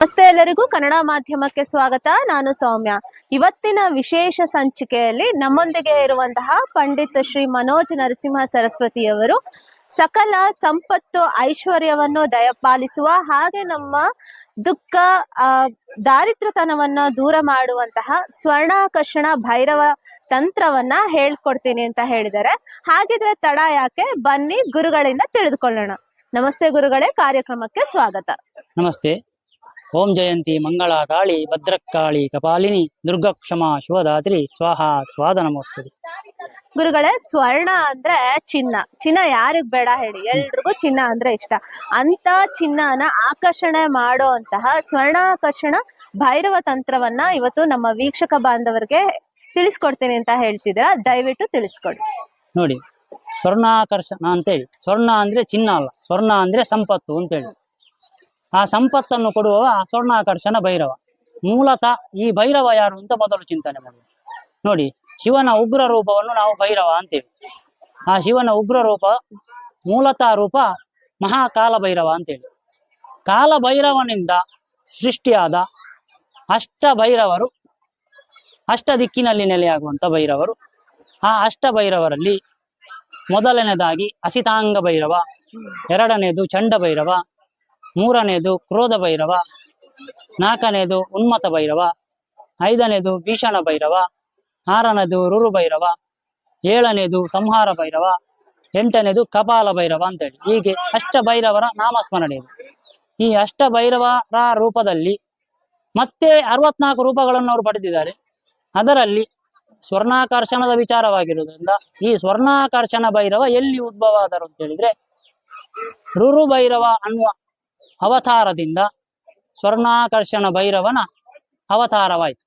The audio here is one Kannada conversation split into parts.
ನಮಸ್ತೆ ಎಲ್ಲರಿಗೂ ಕನ್ನಡ ಮಾಧ್ಯಮಕ್ಕೆ ಸ್ವಾಗತ. ನಾನು ಸೌಮ್ಯ. ಇವತ್ತಿನ ವಿಶೇಷ ಸಂಚಿಕೆಯಲ್ಲಿ ನಮ್ಮೊಂದಿಗೆ ಇರುವಂತಹ ಪಂಡಿತ್ ಶ್ರೀ ಮನೋಜ್ ನರಸಿಂಹ ಸರಸ್ವತಿಯವರು ಸಕಲ ಸಂಪತ್ತು ಐಶ್ವರ್ಯವನ್ನು ದಯಪಾಲಿಸುವ ಹಾಗೆ ನಮ್ಮ ದುಃಖ ಆ, ದಾರಿದ್ರ್ಯತನವನ್ನ ದೂರ ಮಾಡುವಂತಹ ಸ್ವರ್ಣಾಕರ್ಷಣ ಭೈರವ ತಂತ್ರವನ್ನ ಹೇಳ್ಕೊಡ್ತೀನಿ ಅಂತ ಹೇಳಿದ್ದಾರೆ. ಹಾಗಿದ್ರೆ ತಡ ಯಾಕೆ? ಬನ್ನಿ ಗುರುಗಳಿಂದ ತಿಳಿದುಕೊಳ್ಳೋಣ. ನಮಸ್ತೆ ಗುರುಗಳೇ ಕಾರ್ಯಕ್ರಮಕ್ಕೆ ಸ್ವಾಗತ. ನಮಸ್ತೆ. ಓಂ ಜಯಂತಿ ಮಂಗಳ ಕಾಳಿ ಭದ್ರಕಾಳಿ ಕಪಾಲಿನಿ ದುರ್ಗಕ್ಷಮ ಶಿವದಾತ್ರಿ ಸ್ವಾಹ ಸ್ವಾದ ನಮೋಸ್ತದೆ ಗುರುಗಳೇ ಸ್ವರ್ಣ ಅಂದ್ರೆ ಚಿನ್ನ. ಚಿನ್ನ ಯಾರಿಗ್ ಬೇಡ ಹೇಳಿ ಎಲ್ರಿಗೂ ಚಿನ್ನ ಅಂದ್ರೆ ಇಷ್ಟ. ಅಂತ ಚಿನ್ನನ ಆಕರ್ಷಣೆ ಮಾಡೋ ಅಂತಹ ಸ್ವರ್ಣಾಕರ್ಷಣ ಭೈರವ ತಂತ್ರವನ್ನ ಇವತ್ತು ನಮ್ಮ ವೀಕ್ಷಕ ಬಾಂಧವರಿಗೆ ತಿಳಿಸ್ಕೊಡ್ತೀನಿ ಅಂತ ಹೇಳ್ತಿದ್ರ ದಯವಿಟ್ಟು ತಿಳಿಸ್ಕೊಡಿ. ನೋಡಿ ಸ್ವರ್ಣಾಕರ್ಷಣ ಅಂತೇಳಿ. ಸ್ವರ್ಣ ಅಂದ್ರೆ ಚಿನ್ನ ಅಲ್ಲ ಸ್ವರ್ಣ ಅಂದ್ರೆ ಸಂಪತ್ತು ಅಂತೇಳಿ. ಆ ಸಂಪತ್ತನ್ನು ಕೊಡುವವ ಸ್ವರ್ಣಾಕರ್ಷಣ ಭೈರವ. ಮೂಲತಃ ಈ ಭೈರವ ಯಾರು ಅಂತ ಮೊದಲು ಚಿಂತನೆ ಮಾಡುವ ನೋಡಿ, ಶಿವನ ಉಗ್ರ ರೂಪವನ್ನು ನಾವು ಭೈರವ ಅಂತೇವೆ. ಆ ಶಿವನ ಉಗ್ರ ರೂಪ ಮೂಲತಃ ರೂಪ ಮಹಾಕಾಲ ಭೈರವ ಅಂತೇಳಿ ಕಾಲ ಭೈರವನಿಂದ ಸೃಷ್ಟಿಯಾದ ಅಷ್ಟ ಭೈರವರು, ಅಷ್ಟ ದಿಕ್ಕಿನಲ್ಲಿ ನೆಲೆಯಾಗುವಂಥ ಭೈರವರು. ಆ ಅಷ್ಟ ಭೈರವರಲ್ಲಿ ಮೊದಲನೇದಾಗಿ ಅಸಿತಾಂಗ ಭೈರವ, ಎರಡನೇದು ಚಂಡ ಭೈರವ ಮೂರನೇದು ಕ್ರೋಧ ಭೈರವ, ನಾಲ್ಕನೇದು ಉನ್ಮತ ಭೈರವ, ಐದನೇದು ಭೀಷಣ ಭೈರವ, ಆರನೇದು ರುರು ಭೈರವ, ಏಳನೇದು ಸಂಹಾರ ಭೈರವ, ಎಂಟನೇದು ಕಪಾಲ ಭೈರವ ಅಂತೇಳಿ. ಹೀಗೆ ಅಷ್ಟ ಭೈರವರ ನಾಮಸ್ಮರಣೆ ಇದೆ ಈ ಅಷ್ಟ ಭೈರವರ ರೂಪದಲ್ಲಿ ಮತ್ತೆ ಅರವತ್ನಾಲ್ಕು ರೂಪಗಳನ್ನು ಅವರು ಪಡೆದಿದ್ದಾರೆ. ಅದರಲ್ಲಿ ಸ್ವರ್ಣಾಕರ್ಷಣದ ವಿಚಾರವಾಗಿರುವುದರಿಂದ ಈ ಸ್ವರ್ಣಾಕರ್ಷಣ ಭೈರವ ಎಲ್ಲಿ ಉದ್ಭವ ಆದರು ಅಂತ ಹೇಳಿದ್ರೆ ರುರು ಭೈರವ ಅನ್ನುವ ಅವತಾರದಿಂದ ಸ್ವರ್ಣಾಕರ್ಷಣ ಭೈರವನ ಅವತಾರವಾಯಿತು.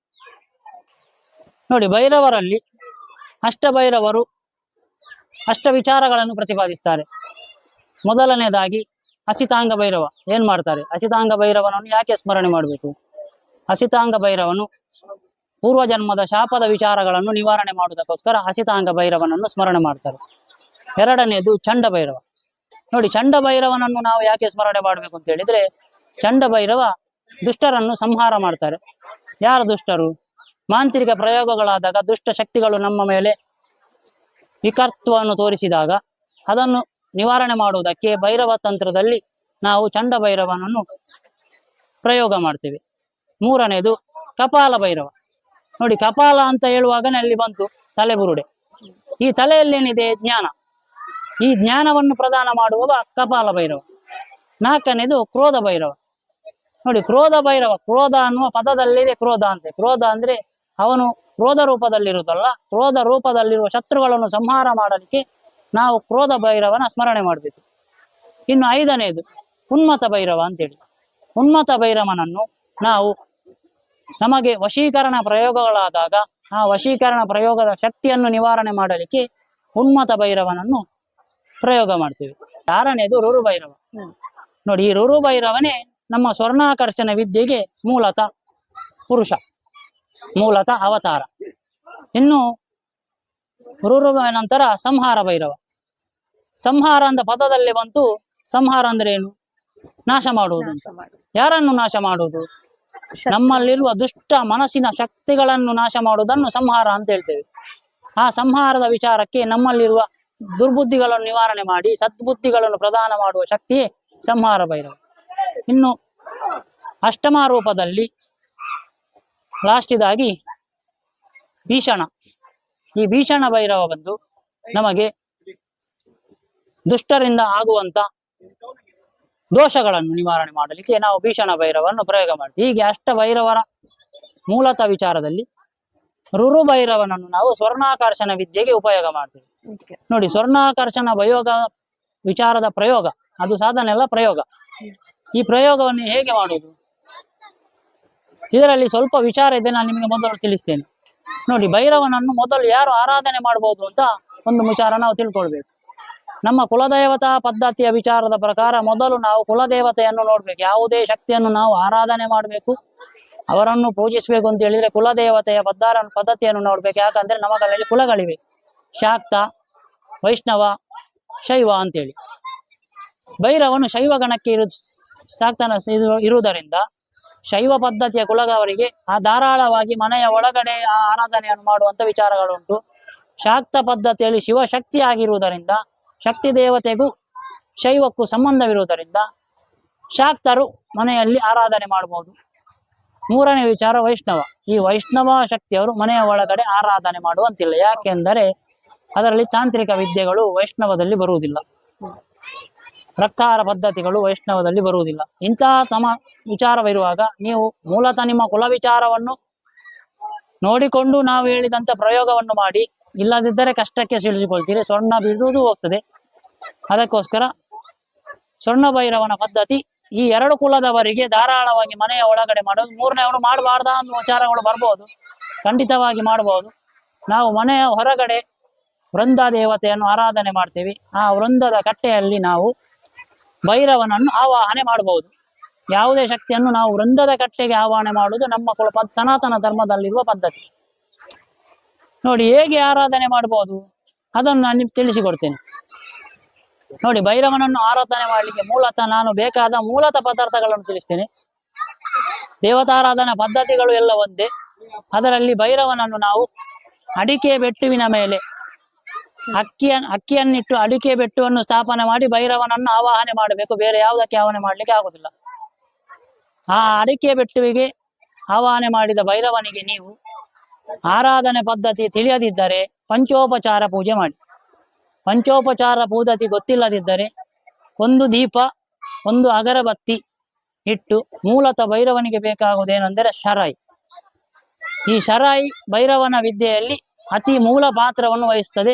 ನೋಡಿ, ಭೈರವರಲ್ಲಿ ಅಷ್ಟ ಭೈರವರು ಅಷ್ಟ ವಿಚಾರಗಳನ್ನು ಪ್ರತಿಪಾದಿಸ್ತಾರೆ. ಮೊದಲನೇದಾಗಿ ಅಸಿತಾಂಗ ಭೈರವ ಏನ್ ಮಾಡ್ತಾರೆ? ಅಸಿತಾಂಗ ಭೈರವನನ್ನು ಯಾಕೆ ಸ್ಮರಣೆ ಮಾಡಬೇಕು? ಅಸಿತಾಂಗ ಭೈರವನು ಪೂರ್ವಜನ್ಮದ ಶಾಪದ ವಿಚಾರಗಳನ್ನು ನಿವಾರಣೆ ಮಾಡುವುದಕ್ಕೋಸ್ಕರ ಅಸಿತಾಂಗ ಭೈರವನನ್ನು ಸ್ಮರಣೆ ಮಾಡ್ತಾರೆ. ಎರಡನೆಯದು ಚಂಡ ಭೈರವ. ನೋಡಿ ಚಂಡ ಭೈರವನನ್ನು ನಾವು ಯಾಕೆ ಸ್ಮರಣೆ ಮಾಡಬೇಕು ಅಂತ ಹೇಳಿದ್ರೆ ಚಂಡ ಭೈರವ ದುಷ್ಟರನ್ನು ಸಂಹಾರ ಮಾಡ್ತಾರೆ. ಯಾರು ದುಷ್ಟರು? ಮಾಂತ್ರಿಕ ಪ್ರಯೋಗಗಳಾದಾಗ ದುಷ್ಟ ಶಕ್ತಿಗಳು ನಮ್ಮ ಮೇಲೆ ವಿಕರ್ತವನ್ನು ತೋರಿಸಿದಾಗ ಅದನ್ನು ನಿವಾರಣೆ ಮಾಡುವುದಕ್ಕೆ ಭೈರವ ತಂತ್ರದಲ್ಲಿ ನಾವು ಚಂಡ ಭೈರವನನ್ನು ಪ್ರಯೋಗ ಮಾಡ್ತೇವೆ. ಮೂರನೇದು ಕಪಾಲ ಭೈರವ. ನೋಡಿ, ಕಪಾಲ ಅಂತ ಹೇಳುವಾಗನೇ ಅಲ್ಲಿ ಬಂತು ತಲೆಬುರುಡೆ. ಈ ತಲೆಯಲ್ಲಿ ಏನಿದೆ ಜ್ಞಾನ. ಈ ಜ್ಞಾನವನ್ನು ಪ್ರದಾನ ಮಾಡುವವ ಕಪಾಲ ಭೈರವ. ನಾಲ್ಕನೇದು ಕ್ರೋಧ ಭೈರವ. ನೋಡಿ, ಕ್ರೋಧ ಭೈರವ, ಕ್ರೋಧ ಅನ್ನುವ ಪದದಲ್ಲಿದೆ ಕ್ರೋಧ ಅಂತೆ. ಕ್ರೋಧ ಅಂದ್ರೆ ಅವನು ಕ್ರೋಧ ರೂಪದಲ್ಲಿರುವುದಲ್ಲ, ಕ್ರೋಧ ರೂಪದಲ್ಲಿರುವ ಶತ್ರುಗಳನ್ನು ಸಂಹಾರ ಮಾಡಲಿಕ್ಕೆ ನಾವು ಕ್ರೋಧ ಭೈರವನ ಸ್ಮರಣೆ ಮಾಡಬೇಕು. ಇನ್ನು ಐದನೇದು ಉನ್ಮತ ಭೈರವ ಅಂತೇಳಿ. ಉನ್ಮತ ಭೈರವನನ್ನು ನಾವು ನಮಗೆ ವಶೀಕರಣ ಪ್ರಯೋಗಗಳಾದಾಗ ಆ ವಶೀಕರಣ ಪ್ರಯೋಗದ ಶಕ್ತಿಯನ್ನು ನಿವಾರಣೆ ಮಾಡಲಿಕ್ಕೆ ಉನ್ಮತ ಭೈರವನನ್ನು ಪ್ರಯೋಗ ಮಾಡ್ತೀವಿ. ಆರನೇದು ರೂರು ಭೈರವ. ನೋಡಿ ಈ ರೂರು ಭೈರವನೇ ನಮ್ಮ ಸ್ವರ್ಣಾಕರ್ಷಣ ವಿದ್ಯೆಗೆ ಮೂಲತಃ ಪುರುಷ ಮೂಲತಃ ಅವತಾರ. ಇನ್ನು ರೂರು ನಂತರ ಸಂಹಾರ ಭೈರವ. ಸಂಹಾರ ಅಂತ ಪದದಲ್ಲಿ ಬಂತು ಸಂಹಾರ ಅಂದ್ರೆ ಏನು? ನಾಶ ಮಾಡುವುದು ಅಂತ. ಯಾರನ್ನು ನಾಶ ಮಾಡುವುದು? ನಮ್ಮಲ್ಲಿರುವ ದುಷ್ಟ ಮನಸ್ಸಿನ ಶಕ್ತಿಗಳನ್ನು ನಾಶ ಮಾಡುವುದನ್ನು ಸಂಹಾರ ಅಂತ ಹೇಳ್ತೇವೆ. ಆ ಸಂಹಾರದ ವಿಚಾರಕ್ಕೆ ನಮ್ಮಲ್ಲಿರುವ ದುರ್ಬುದ್ಧಿಗಳನ್ನು ನಿವಾರಣೆ ಮಾಡಿ, ಸದ್ಬುದ್ಧಿಗಳನ್ನು ಪ್ರದಾನ ಮಾಡುವ ಶಕ್ತಿ ಸಂಹಾರ ಭೈರವ. ಇನ್ನು ಅಷ್ಟಮ ರೂಪದಲ್ಲಿ ಲಾಸ್ಟ್ ಇದಾಗಿ ಭೀಷಣ. ಈ ಭೀಷಣ ಭೈರವ ಬಂದು ನಮಗೆ ದುಷ್ಟರಿಂದ ಆಗುವಂತ ದೋಷಗಳನ್ನು ನಿವಾರಣೆ ಮಾಡಲಿಕ್ಕೆ ನಾವು ಭೀಷಣ ಭೈರವನ್ನು ಪ್ರಯೋಗ ಮಾಡ್ತೀವಿ. ಹೀಗೆ ಅಷ್ಟ ಭೈರವರ ಮೂಲತಃ ವಿಚಾರದಲ್ಲಿ ರುರು ಭೈರವನನ್ನು ನಾವು ಸ್ವರ್ಣಾಕರ್ಷಣ ವಿದ್ಯೆಗೆ ಉಪಯೋಗ ಮಾಡ್ತೀವಿ. ನೋಡಿ ಸ್ವರ್ಣಾಕರ್ಷಣ ಭಯೋಗ ವಿಚಾರದ ಪ್ರಯೋಗ, ಅದು ಸಾಧನೆ ಅಲ್ಲ, ಪ್ರಯೋಗ. ಈ ಪ್ರಯೋಗವನ್ನು ಹೇಗೆ ಮಾಡುವುದು? ಇದರಲ್ಲಿ ಸ್ವಲ್ಪ ವಿಚಾರ ಇದೆ, ನಾನು ನಿಮಗೆ ಮೊದಲು ತಿಳಿಸ್ತೇನೆ. ನೋಡಿ, ಭೈರವನನ್ನು ಮೊದಲು ಯಾರು ಆರಾಧನೆ ಮಾಡಬಹುದು ಅಂತ ಒಂದು ವಿಚಾರ ನಾವು ತಿಳ್ಕೊಳ್ಬೇಕು. ನಮ್ಮ ಕುಲದೇವತಾ ಪದ್ಧತಿಯ ವಿಚಾರದ ಪ್ರಕಾರ ಮೊದಲು ನಾವು ಕುಲದೇವತೆಯನ್ನು ನೋಡ್ಬೇಕು. ಯಾವುದೇ ಶಕ್ತಿಯನ್ನು ನಾವು ಆರಾಧನೆ ಮಾಡಬೇಕು, ಅವರನ್ನು ಪೂಜಿಸಬೇಕು ಅಂತ ಹೇಳಿದ್ರೆ ಕುಲದೇವತೆಯ ಪದ್ದಾರ ಪದ್ಧತಿಯನ್ನು ನೋಡ್ಬೇಕು. ಯಾಕಂದ್ರೆ ನಮಗಲ್ಲಿ ಕುಲಗಳಿವೆ. ಶಾಕ್ತ, ವೈಷ್ಣವ, ಶೈವ ಅಂತೇಳಿ. ಭೈರವನು ಶೈವ ಗಣಕ್ಕೆ ಇರು, ಶಾಕ್ತನ ಇರು- ಇರುವುದರಿಂದ ಶೈವ ಪದ್ಧತಿಯ ಕುಲಗವರಿಗೆ ಆ ಧಾರಾಳವಾಗಿ ಮನೆಯ ಒಳಗಡೆ ಆ ಆರಾಧನೆಯನ್ನು ಮಾಡುವಂತ ವಿಚಾರಗಳುಂಟು. ಶಾಕ್ತ ಪದ್ಧತಿಯಲ್ಲಿ ಶಿವಶಕ್ತಿ ಆಗಿರುವುದರಿಂದ ಶಕ್ತಿ ದೇವತೆಗೂ ಶೈವಕ್ಕೂ ಸಂಬಂಧವಿರುವುದರಿಂದ ಶಾಕ್ತರು ಮನೆಯಲ್ಲಿ ಆರಾಧನೆ ಮಾಡಬಹುದು. ಮೂರನೇ ವಿಚಾರ ವೈಷ್ಣವ. ಈ ವೈಷ್ಣವ ಶಕ್ತಿಯವರು ಮನೆಯ ಒಳಗಡೆ ಆರಾಧನೆ ಮಾಡುವಂತಿಲ್ಲ. ಯಾಕೆಂದರೆ ಅದರಲ್ಲಿ ತಾಂತ್ರಿಕ ವಿದ್ಯೆಗಳು ವೈಷ್ಣವದಲ್ಲಿ ಬರುವುದಿಲ್ಲ. ರಕ್ತಾಹಾರ ಪದ್ಧತಿಗಳು ವೈಷ್ಣವದಲ್ಲಿ ಬರುವುದಿಲ್ಲ. ಇಂತಹ ತಮ ವಿಚಾರವಿರುವಾಗ ನೀವು ಮೂಲತಃ ನಿಮ್ಮ ಕುಲ ವಿಚಾರವನ್ನು ನೋಡಿಕೊಂಡು ನಾವು ಹೇಳಿದಂತ ಪ್ರಯೋಗವನ್ನು ಮಾಡಿ, ಇಲ್ಲದಿದ್ದರೆ ಕಷ್ಟಕ್ಕೆ ಸಿಲುಕಿಕೊಳ್ತೀರಿ. ಸ್ವರ್ಣ ಬಿಡುವುದು ಹೋಗ್ತದೆ. ಅದಕ್ಕೋಸ್ಕರ ಸ್ವರ್ಣ ಭೈರವನ ಪದ್ಧತಿ ಈ ಎರಡು ಕುಲದವರಿಗೆ ಧಾರಾಳವಾಗಿ ಮನೆಯ ಒಳಗಡೆ ಮಾಡೋದು. ಮೂರನೇವನು ಮಾಡಬಾರ್ದ ಅನ್ನೋ ವಿಚಾರಗಳು ಬರ್ಬೋದು. ಖಂಡಿತವಾಗಿ ಮಾಡಬಹುದು. ನಾವು ಮನೆಯ ಹೊರಗಡೆ ವೃಂದ ದೇವತೆಯನ್ನು ಆರಾಧನೆ ಮಾಡ್ತೀವಿ. ಆ ವೃಂದದ ಕಟ್ಟೆಯಲ್ಲಿ ನಾವು ಭೈರವನನ್ನು ಆವಾಹನೆ ಮಾಡಬಹುದು. ಯಾವುದೇ ಶಕ್ತಿಯನ್ನು ನಾವು ವೃಂದದ ಕಟ್ಟೆಗೆ ಆವಾಹನೆ ಮಾಡುವುದು ನಮ್ಮ ಕುಲ ಸನಾತನ ಧರ್ಮದಲ್ಲಿರುವ ಪದ್ಧತಿ. ನೋಡಿ ಹೇಗೆ ಆರಾಧನೆ ಮಾಡಬಹುದು? ಅದನ್ನು ನಾನು ನಿಮ್ಗೆ ತಿಳಿಸಿಕೊಡ್ತೇನೆ. ನೋಡಿ ಭೈರವನನ್ನು ಆರಾಧನೆ ಮಾಡಲಿಕ್ಕೆ ಮೂಲತಃ ನಾನು ಬೇಕಾದ ಮೂಲತಃ ಪದಾರ್ಥಗಳನ್ನು ತಿಳಿಸ್ತೇನೆ. ದೇವತಾರಾಧನಾ ಪದ್ಧತಿಗಳು ಎಲ್ಲ ಒಂದೇ. ಅದರಲ್ಲಿ ಭೈರವನನ್ನು ನಾವು ಅಡಿಕೆ ಬೆಟ್ಟುವಿನ ಮೇಲೆ ಅಕ್ಕಿಯ ಅಕ್ಕಿಯನ್ನಿಟ್ಟು ಅಡಿಕೆ ಬೆಟ್ಟುವನ್ನು ಸ್ಥಾಪನೆ ಮಾಡಿ ಭೈರವನನ್ನು ಆವಾಹನೆ ಮಾಡಬೇಕು. ಬೇರೆ ಯಾವುದಕ್ಕೆ ಆವಾಹನೆ ಮಾಡಲಿಕ್ಕೆ ಆಗುದಿಲ್ಲ. ಆ ಅಡಿಕೆ ಬೆಟ್ಟುವಿಗೆ ಆವಾಹನೆ ಮಾಡಿದ ಭೈರವನಿಗೆ ನೀವು ಆರಾಧನೆ ಪದ್ಧತಿ ತಿಳಿಯದಿದ್ದರೆ ಪಂಚೋಪಚಾರ ಪೂಜೆ ಮಾಡಿ. ಪಂಚೋಪಚಾರ ಪದ್ಧತಿ ಗೊತ್ತಿಲ್ಲದಿದ್ದರೆ ಒಂದು ದೀಪ, ಒಂದು ಅಗರಬತ್ತಿ ಇಟ್ಟು ಮೂಲತಃ ಭೈರವನಿಗೆ ಬೇಕಾಗುವುದೇನೆಂದರೆ ಶರಾಯಿ. ಈ ಶರಾಯಿ ಭೈರವನ ವಿದ್ಯೆಯಲ್ಲಿ ಅತಿ ಮೂಲ ಪಾತ್ರವನ್ನು ವಹಿಸ್ತದೆ.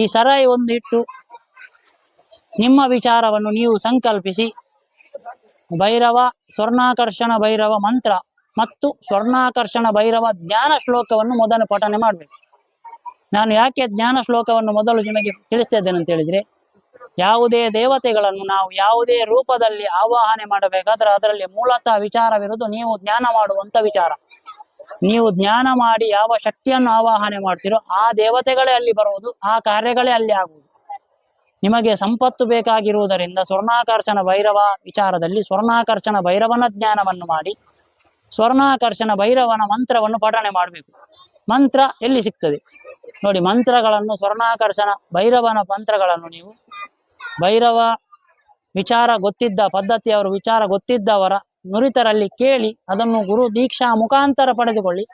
ಈ ಸರಾಯಿ ಒಂದು ಇಟ್ಟು ನಿಮ್ಮ ವಿಚಾರವನ್ನು ನೀವು ಸಂಕಲ್ಪಿಸಿ. ಭೈರವ, ಸ್ವರ್ಣಾಕರ್ಷಣ ಭೈರವ ಮಂತ್ರ ಮತ್ತು ಸ್ವರ್ಣಾಕರ್ಷಣ ಭೈರವ ಜ್ಞಾನ ಶ್ಲೋಕವನ್ನು ಮೊದಲು ಪಠನೆ ಮಾಡಬೇಕು. ನಾನು ಯಾಕೆ ಜ್ಞಾನ ಶ್ಲೋಕವನ್ನು ಮೊದಲು ನಿಮಗೆ ತಿಳಿಸ್ತಿದ್ದೇನೆ ಅಂತ ಹೇಳಿದರೆ, ಯಾವುದೇ ದೇವತೆಗಳನ್ನು ನಾವು ಯಾವುದೇ ರೂಪದಲ್ಲಿ ಆವಾಹನೆ ಮಾಡಬೇಕಾದ್ರೆ ಅದರಲ್ಲಿ ಮೂಲತಃ ವಿಚಾರವಿರುವುದು ನೀವು ಜ್ಞಾನ ಮಾಡುವಂಥ ವಿಚಾರ. ನೀವು ಜ್ಞಾನ ಮಾಡಿ ಯಾವ ಶಕ್ತಿಯನ್ನು ಆವಾಹನೆ ಮಾಡ್ತೀರೋ ಆ ದೇವತೆಗಳೇ ಅಲ್ಲಿ ಬರುವುದು, ಆ ಕಾರ್ಯಗಳೇ ಅಲ್ಲಿ ಆಗುವುದು. ನಿಮಗೆ ಸಂಪತ್ತು ಬೇಕಾಗಿರುವುದರಿಂದ ಸ್ವರ್ಣಾಕರ್ಷಣ ಭೈರವ ವಿಚಾರದಲ್ಲಿ ಸ್ವರ್ಣಾಕರ್ಷಣ ಭೈರವನ ಜ್ಞಾನವನ್ನು ಮಾಡಿ ಸ್ವರ್ಣಾಕರ್ಷಣ ಭೈರವನ ಮಂತ್ರವನ್ನು ಪಠಣೆ ಮಾಡಬೇಕು. ಮಂತ್ರ ಎಲ್ಲಿ ಸಿಗ್ತದೆ? ನೋಡಿ, ಮಂತ್ರಗಳನ್ನು ಸ್ವರ್ಣಾಕರ್ಷಣ ಭೈರವನ ಮಂತ್ರಗಳನ್ನು ನೀವು ಭೈರವ ವಿಚಾರ ಗೊತ್ತಿದ್ದ ಪದ್ಧತಿಯವರು ವಿಚಾರ ಗೊತ್ತಿದ್ದವರ ನುರಿತರಲ್ಲಿ ಕೇಳಿ ಅದನ್ನು ಗುರು ದೀಕ್ಷಾ ಮುಖಾಂತರ ಪಡೆದುಕೊಳ್ಳಿ.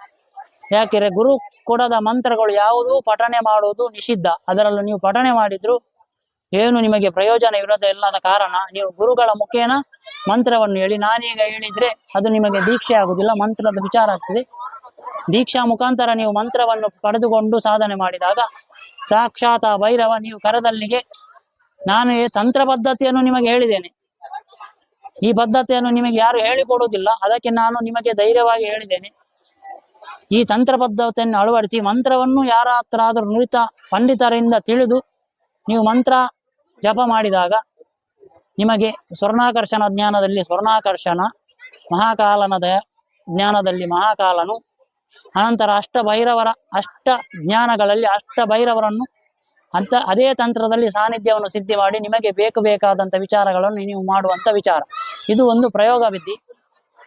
ಯಾಕೆಂದರೆ ಗುರು ಕೊಡದ ಮಂತ್ರಗಳು ಯಾವುದೂ ಪಠಣೆ ಮಾಡುವುದು ನಿಷಿದ್ಧ. ಅದರಲ್ಲೂ ನೀವು ಪಠಣೆ ಮಾಡಿದ್ರು ಏನು ನಿಮಗೆ ಪ್ರಯೋಜನ ಇರೋದೇ ಇಲ್ಲದ ಕಾರಣ ನೀವು ಗುರುಗಳ ಮುಖೇನ ಮಂತ್ರವನ್ನು ಹೇಳಿ. ನಾನೀಗ ಹೇಳಿದ್ರೆ ಅದು ನಿಮಗೆ ದೀಕ್ಷೆ ಆಗುದಿಲ್ಲ ಮಂತ್ರದ ವಿಚಾರ ಆಗ್ತದೆ. ದೀಕ್ಷಾ ಮುಖಾಂತರ ನೀವು ಮಂತ್ರವನ್ನು ಪಡೆದುಕೊಂಡು ಸಾಧನೆ ಮಾಡಿದಾಗ ಸಾಕ್ಷಾತ್ ಆ ಭೈರವ ನೀವು ಕರದಲ್ಲಿಗೆ, ನಾನು ತಂತ್ರ ಪದ್ಧತಿಯನ್ನು ನಿಮಗೆ ಹೇಳಿದ್ದೇನೆ. ಈ ಪದ್ಧತಿಯನ್ನು ನಿಮಗೆ ಯಾರು ಹೇಳಿಕೊಡುವುದಿಲ್ಲ. ಅದಕ್ಕೆ ನಾನು ನಿಮಗೆ ಧೈರ್ಯವಾಗಿ ಹೇಳಿದ್ದೇನೆ. ಈ ತಂತ್ರ ಪದ್ಧತಿಯನ್ನು ಅಳವಡಿಸಿ ಮಂತ್ರವನ್ನು ಯಾರ ಹತ್ರ ಆದರೂ ನುರಿತ ಪಂಡಿತರಿಂದ ತಿಳಿದು ನೀವು ಮಂತ್ರ ಜಪ ಮಾಡಿದಾಗ ನಿಮಗೆ ಸ್ವರ್ಣಾಕರ್ಷಣ ಜ್ಞಾನದಲ್ಲಿ ಸ್ವರ್ಣಾಕರ್ಷಣ ಮಹಾಕಾಲನದ ಜ್ಞಾನದಲ್ಲಿ ಮಹಾಕಾಲನು, ಅನಂತರ ಅಷ್ಟ ಭೈರವರ ಅಷ್ಟ ಜ್ಞಾನಗಳಲ್ಲಿ ಅಷ್ಟ ಭೈರವರನ್ನು ಅಂತ ಅದೇ ತಂತ್ರದಲ್ಲಿ ಸಾನ್ನಿಧ್ಯವನ್ನು ಸಿದ್ಧಿ ಮಾಡಿ ನಿಮಗೆ ಬೇಕು ಬೇಕಾದಂಥ ವಿಚಾರಗಳನ್ನು ನೀವು ಮಾಡುವಂಥ ವಿಚಾರ. ಇದು ಒಂದು ಪ್ರಯೋಗ ವಿಧಿ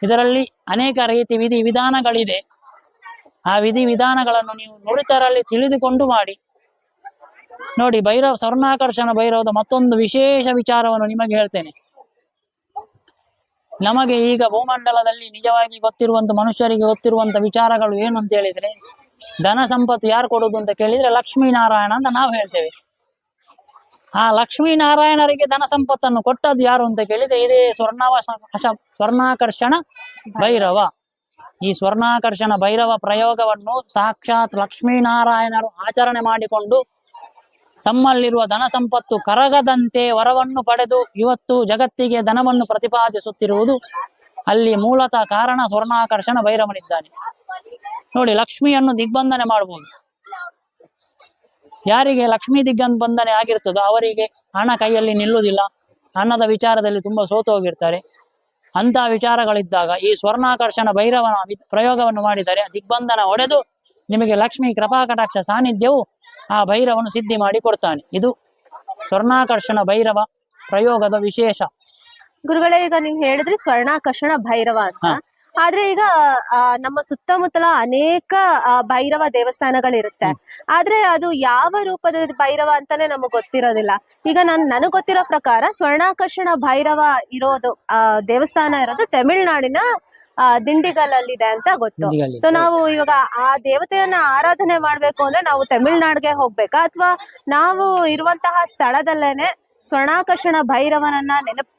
ಇದರಲ್ಲಿ ಅನೇಕ ರೀತಿ ವಿಧಿ ವಿಧಾನಗಳಿದೆ. ಆ ವಿಧಿ ವಿಧಾನಗಳನ್ನು ನೀವು ನುರಿತರಲ್ಲಿ ತಿಳಿದುಕೊಂಡು ಮಾಡಿ. ನೋಡಿ, ಭೈರವ, ಸ್ವರ್ಣಾಕರ್ಷಣ ಭೈರವದ ಮತ್ತೊಂದು ವಿಶೇಷ ವಿಚಾರವನ್ನು ನಿಮಗೆ ಹೇಳ್ತೇನೆ. ನಮಗೆ ಈಗ ಭೂಮಂಡಲದಲ್ಲಿ ನಿಜವಾಗಿ ಗೊತ್ತಿರುವಂತ ಮನುಷ್ಯರಿಗೆ ಗೊತ್ತಿರುವಂತ ವಿಚಾರಗಳು ಏನು ಅಂತ ಹೇಳಿದ್ರೆ ಧನ ಸಂಪತ್ತು ಯಾರು ಕೊಡುದು ಅಂತ ಕೇಳಿದ್ರೆ ಲಕ್ಷ್ಮೀನಾರಾಯಣ ಅಂತ ನಾವು ಹೇಳ್ತೇವೆ. ಆ ಲಕ್ಷ್ಮೀನಾರಾಯಣರಿಗೆ ಧನ ಸಂಪತ್ತನ್ನು ಕೊಟ್ಟದ್ದು ಯಾರು ಅಂತ ಕೇಳಿದ್ರೆ ಇದೇ ಸ್ವರ್ಣವ ಸ್ವರ್ಣಾಕರ್ಷಣ ಭೈರವ. ಈ ಸ್ವರ್ಣಾಕರ್ಷಣ ಭೈರವ ಪ್ರಯೋಗವನ್ನು ಸಾಕ್ಷಾತ್ ಲಕ್ಷ್ಮೀನಾರಾಯಣರು ಆಚರಣೆ ಮಾಡಿಕೊಂಡು ತಮ್ಮಲ್ಲಿರುವ ಧನ ಸಂಪತ್ತು ಕರಗದಂತೆ ವರವನ್ನು ಪಡೆದು ಇವತ್ತು ಜಗತ್ತಿಗೆ ಧನವನ್ನು ಪ್ರತಿಪಾದಿಸುತ್ತಿರುವುದು ಅಲ್ಲಿ ಮೂಲತಃ ಕಾರಣ ಸ್ವರ್ಣಾಕರ್ಷಣ ಭೈರವನಿದ್ದಾನೆ. ನೋಡಿ ಲಕ್ಷ್ಮಿಯನ್ನು ದಿಗ್ಬಂಧನೆ ಮಾಡಬಹುದು ಯಾರಿಗೆ ಲಕ್ಷ್ಮೀ ದಿಗ್ಬಂಧನೆ ಆಗಿರ್ತದೋ ಅವರಿಗೆ ಹಣ ಕೈಯಲ್ಲಿ ನಿಲ್ಲುವುದಿಲ್ಲ. ಹಣದ ವಿಚಾರದಲ್ಲಿ ತುಂಬಾ ಸೋತು ಹೋಗಿರ್ತಾರೆ. ಅಂತ ವಿಚಾರಗಳಿದ್ದಾಗ ಈ ಸ್ವರ್ಣಾಕರ್ಷಣ ಭೈರವನ ಪ್ರಯೋಗವನ್ನು ಮಾಡಿದರೆ ದಿಗ್ಬಂಧನ ಒಡೆದು ನಿಮಗೆ ಲಕ್ಷ್ಮಿ ಕೃಪಾ ಕಟಾಕ್ಷ ಸಾನ್ನಿಧ್ಯವು ಆ ಭೈರವನು ಸಿದ್ಧಿ ಮಾಡಿ ಕೊಡ್ತಾನೆ. ಇದು ಸ್ವರ್ಣಾಕರ್ಷಣ ಭೈರವ ಪ್ರಯೋಗದ ವಿಶೇಷ. ಗುರುಗಳೇ ಈಗ ನೀವು ಹೇಳಿದ್ರಿ ಸ್ವರ್ಣಾಕರ್ಷಣ ಭೈರವ ಅಂತ. ಆದ್ರೆ ಈಗ ನಮ್ಮ ಸುತ್ತಮುತ್ತಲ ಅನೇಕ ಭೈರವ ದೇವಸ್ಥಾನಗಳಿರುತ್ತೆ. ಆದ್ರೆ ಅದು ಯಾವ ರೂಪದ ಭೈರವ ಅಂತಾನೆ ನಮಗ್ ಗೊತ್ತಿರೋದಿಲ್ಲ. ಈಗ ನನ್ ನನಗ್ ಗೊತ್ತಿರೋ ಪ್ರಕಾರ ಸ್ವರ್ಣಾಕರ್ಷಣ ಭೈರವ ಇರೋದು ಆ ದೇವಸ್ಥಾನ ಇರೋದು ತಮಿಳ್ನಾಡಿನ ಆ, ಇದೆ ಅಂತ ಗೊತ್ತು. ಸೊ ನಾವು ಇವಾಗ ಆ ದೇವತೆಯನ್ನ ಆರಾಧನೆ ಮಾಡ್ಬೇಕು ಅಂದ್ರೆ ನಾವು ತಮಿಳ್ನಾಡ್ಗೆ ಹೋಗ್ಬೇಕಾ? ಅಥವಾ ನಾವು ಇರುವಂತಹ ಸ್ಥಳದಲ್ಲೇನೆ ಸ್ವರ್ಣಾಕರ್ಷಣ ಭೈರವನನ್ನ ನೆನಪ್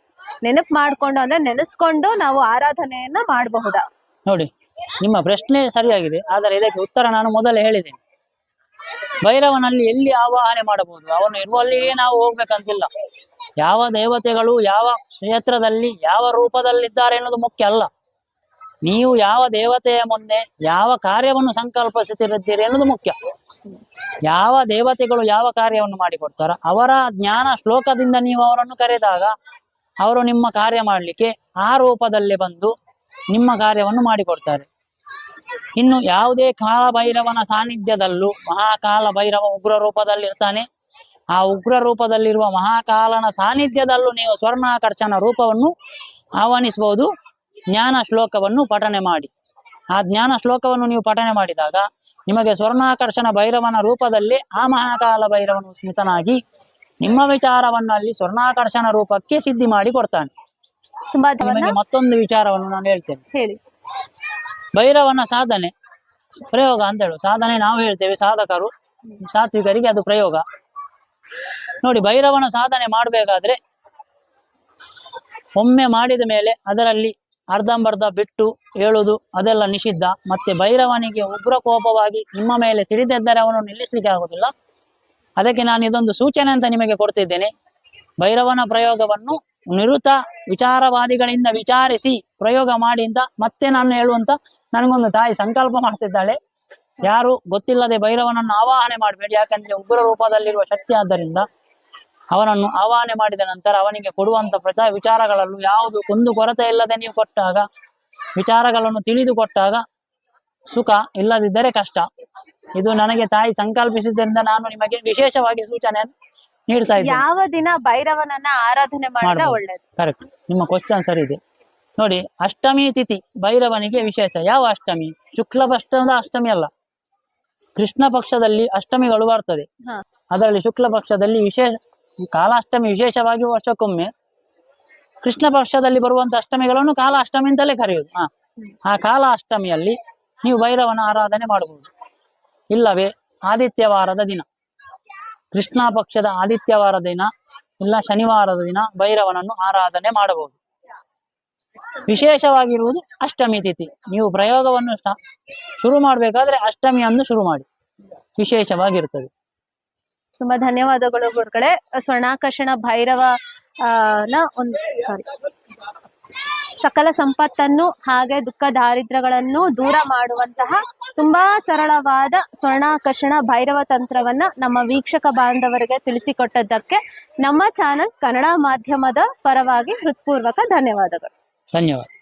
ನೆನಪು ಮಾಡ್ಕೊಂಡು ಅಂದ್ರೆ ನೆನೆಸ್ಕೊಂಡು ನಾವು ಆರಾಧನೆಯನ್ನ ಮಾಡಬಹುದಾ. ನೋಡಿ, ನಿಮ್ಮ ಪ್ರಶ್ನೆ ಸರಿಯಾಗಿದೆ, ಆದರೆ ಇದಕ್ಕೆ ಉತ್ತರ ನಾನು ಮೊದಲೇ ಹೇಳಿದ್ದೇನೆ. ಭೈರವನಲ್ಲಿ ಎಲ್ಲಿ ಆವಾಹನೆ ಮಾಡಬಹುದು? ಅವನು ಇರುವಲ್ಲಿಯೇ ನಾವು ಹೋಗ್ಬೇಕಂತಿಲ್ಲ. ಯಾವ ದೇವತೆಗಳು ಯಾವ ಕ್ಷೇತ್ರದಲ್ಲಿ, ಯಾವ ರೂಪದಲ್ಲಿದ್ದಾರೆ ಅನ್ನೋದು ಮುಖ್ಯ ಅಲ್ಲ. ನೀವು ಯಾವ ದೇವತೆಯ ಮುಂದೆ ಯಾವ ಕಾರ್ಯವನ್ನು ಸಂಕಲ್ಪಿಸುತ್ತಿರುತ್ತೀರಿ ಅನ್ನೋದು ಮುಖ್ಯ. ಯಾವ ದೇವತೆಗಳು ಯಾವ ಕಾರ್ಯವನ್ನು ಮಾಡಿಕೊಡ್ತಾರ ಅವರ ಜ್ಞಾನ ಶ್ಲೋಕದಿಂದ ನೀವು ಅವರನ್ನು ಕರೆದಾಗ ಅವರು ನಿಮ್ಮ ಕಾರ್ಯ ಮಾಡಲಿಕ್ಕೆ ಆ ರೂಪದಲ್ಲಿ ಬಂದು ನಿಮ್ಮ ಕಾರ್ಯವನ್ನು ಮಾಡಿಕೊಡ್ತಾರೆ. ಇನ್ನು ಯಾವುದೇ ಕಾಲಭೈರವನ ಸಾನ್ನಿಧ್ಯದಲ್ಲೂ ಮಹಾಕಾಲ ಭೈರವ ಉಗ್ರ ರೂಪದಲ್ಲಿರ್ತಾನೆ. ಆ ಉಗ್ರ ರೂಪದಲ್ಲಿರುವ ಮಹಾಕಾಲನ ಸಾನ್ನಿಧ್ಯದಲ್ಲೂ ನೀವು ಸ್ವರ್ಣಾಕರ್ಷಣ ರೂಪವನ್ನು ಆಹ್ವಾನಿಸಬಹುದು. ಜ್ಞಾನ ಶ್ಲೋಕವನ್ನು ಪಠನೆ ಮಾಡಿ. ಆ ಜ್ಞಾನ ಶ್ಲೋಕವನ್ನು ನೀವು ಪಠನೆ ಮಾಡಿದಾಗ ನಿಮಗೆ ಸ್ವರ್ಣಾಕರ್ಷಣ ಭೈರವನ ರೂಪದಲ್ಲಿ ಆ ಮಹಾಕಾಲ ಭೈರವನು ಸ್ಮಿತನಾಗಿ ನಿಮ್ಮ ವಿಚಾರವನ್ನು ಅಲ್ಲಿ ಸ್ವರ್ಣಾಕರ್ಷಣ ರೂಪಕ್ಕೆ ಸಿದ್ಧಿ ಮಾಡಿ ಕೊಡ್ತಾನೆ. ತುಂಬಾ ನಿಮಗೆ ಮತ್ತೊಂದು ವಿಚಾರವನ್ನು ನಾನು ಹೇಳ್ತೇನೆ. ಹೇಳಿ. ಭೈರವನ ಸಾಧನೆ. ಪ್ರಯೋಗ ಅಂತ ಹೇಳು ಸಾಧನೆ ನಾವು ಹೇಳ್ತೇವೆ ಸಾಧಕರು ಸಾತ್ವಿಕರಿಗೆ ಅದು ಪ್ರಯೋಗ. ನೋಡಿ ಭೈರವನ ಸಾಧನೆ ಮಾಡಬೇಕಾದ್ರೆ ಒಮ್ಮೆ ಮಾಡಿದ ಮೇಲೆ ಅದರಲ್ಲಿ ಅರ್ಧಂಬರ್ಧ ಬಿಟ್ಟು ಹೇಳುವುದು ಅದೆಲ್ಲ ನಿಷಿದ್ಧ. ಮತ್ತೆ ಭೈರವನಿಗೆ ಉಗ್ರ ಕೋಪವಾಗಿ ನಿಮ್ಮ ಮೇಲೆ ಸಿಡಿದೆದ್ದರೆ ಅವನು ನಿಲ್ಲಿಸಲಿಕ್ಕೆ ಆಗುದಿಲ್ಲ ಅದಕ್ಕೆ ನಾನು ಇದೊಂದು ಸೂಚನೆ ಅಂತ ನಿಮಗೆ ಕೊಡ್ತಿದ್ದೇನೆ. ಭೈರವನ ಪ್ರಯೋಗವನ್ನು ನಿರುತ ವಿಚಾರವಾದಿಗಳಿಂದ ವಿಚಾರಿಸಿ ಪ್ರಯೋಗ ಮಾಡಿ ಅಂತ ಮತ್ತೆ ನಾನು ಹೇಳುವಂತ ನನಗೊಂದು ತಾಯಿ ಸಂಕಲ್ಪ ಮಾಡ್ತಿದ್ದಾಳೆ. ಯಾರು ಗೊತ್ತಿಲ್ಲದೆ ಭೈರವನನ್ನು ಆವಾಹನೆ ಮಾಡಬೇಡಿ. ಯಾಕಂದ್ರೆ ಉಗ್ರ ರೂಪದಲ್ಲಿರುವ ಶಕ್ತಿ ಆದ್ದರಿಂದ ಅವನನ್ನು ಆವಾಹನೆ ಮಾಡಿದ ನಂತರ ಅವನಿಗೆ ಕೊಡುವಂತ ಪ್ರಚಾರ ವಿಚಾರಗಳಲ್ಲೂ ಯಾವುದು ಕುಂದು ಕೊರತೆ ಇಲ್ಲದೆ ನೀವು ಕೊಟ್ಟಾಗ, ವಿಚಾರಗಳನ್ನು ತಿಳಿದು ಕೊಟ್ಟಾಗ ಸುಖ ಇಲ್ಲದಿದ್ದರೆ ಕಷ್ಟ. ಇದು ನನಗೆ ತಾಯಿ ಸಂಕಲ್ಪಿಸಿದ್ರಿಂದ ನಾನು ನಿಮಗೆ ವಿಶೇಷವಾಗಿ ಸೂಚನೆ ನೀಡ್ತಾ ಇದ್ದೀನಿ. ಯಾವ ದಿನ ಭೈರವನನ್ನ ಆರಾಧನೆ ಮಾಡಿದ್ರೆ ಮಾಡ್ಬೋದು. ಒಳ್ಳೇದು. ಕರೆಕ್ಟ್ ನಿಮ್ಮ ಕ್ವಶನ್ ಸರಿ ಇದೆ. ನೋಡಿ ಅಷ್ಟಮಿ ತಿಥಿ ಭೈರವನಿಗೆ ವಿಶೇಷ. ಯಾವ ಅಷ್ಟಮಿ? ಶುಕ್ಲ ಪಕ್ಷದ ಅಷ್ಟಮಿ ಅಲ್ಲ. ಕೃಷ್ಣ ಪಕ್ಷದಲ್ಲಿ ಅಷ್ಟಮಿಗಳು ಬರ್ತದೆ. ಹಾ. ಅದರಲ್ಲಿ ಶುಕ್ಲ ಪಕ್ಷದಲ್ಲಿ ವಿಶೇಷ ಕಾಲಾಷ್ಟಮಿ ವಿಶೇಷವಾಗಿ ವರ್ಷಕ್ಕೊಮ್ಮೆ ಕೃಷ್ಣ ಪಕ್ಷದಲ್ಲಿ ಬರುವಂತ ಅಷ್ಟಮಿಗಳನ್ನು ಕಾಲ ಅಷ್ಟಮಿ ಅಂತಲೇ ಕರೆಯೋದು. ಹಾ. ಆ ಕಾಲ ಅಷ್ಟಮಿಯಲ್ಲಿ ನೀವು ಭೈರವನ ಆರಾಧನೆ ಮಾಡಬಹುದು ಇಲ್ಲವೇ? ಆದಿತ್ಯವಾರದ ದಿನ. ಕೃಷ್ಣ ಪಕ್ಷದ ಆದಿತ್ಯವಾರದ ದಿನ ಇಲ್ಲ, ಶನಿವಾರದ ದಿನ ಭೈರವನನ್ನು ಆರಾಧನೆ ಮಾಡಬಹುದು. ವಿಶೇಷವಾಗಿರುವುದು ಅಷ್ಟಮಿ ತಿಥಿ. ನೀವು ಪ್ರಯೋಗವನ್ನು ಶುರು ಮಾಡಬೇಕಾದ್ರೆ ಅಷ್ಟಮಿಯನ್ನು ಶುರು ಮಾಡಿ. ವಿಶೇಷವಾಗಿರುತ್ತದೆ ತುಂಬಾ ಧನ್ಯವಾದಗಳು ಗುರುಗಳೇ. ಸ್ವರ್ಣಾಕರ್ಷಣ ಭೈರವ ನ ಒಂದು ಸಾರಿ ಸಕಲ ಸಂಪತ್ತನ್ನು ಹಾಗೆ ದುಃಖ ದಾರಿದ್ರ್ಯಗಳನ್ನು ದೂರ ಮಾಡುವಂತಹ ತುಂಬಾ ಸರಳವಾದ ಸ್ವರ್ಣಾಕರ್ಷಣ ಭೈರವ ತಂತ್ರವನ್ನ ನಮ್ಮ ವೀಕ್ಷಕ ಬಾಂಧವರಿಗೆ ತಿಳಿಸಿಕೊಟ್ಟದ್ದಕ್ಕೆ ನಮ್ಮ ಚಾನಲ್ ಕನ್ನಡ ಮಾಧ್ಯಮದ ಪರವಾಗಿ ಹೃತ್ಪೂರ್ವಕ ಧನ್ಯವಾದಗಳು. ಧನ್ಯವಾದ.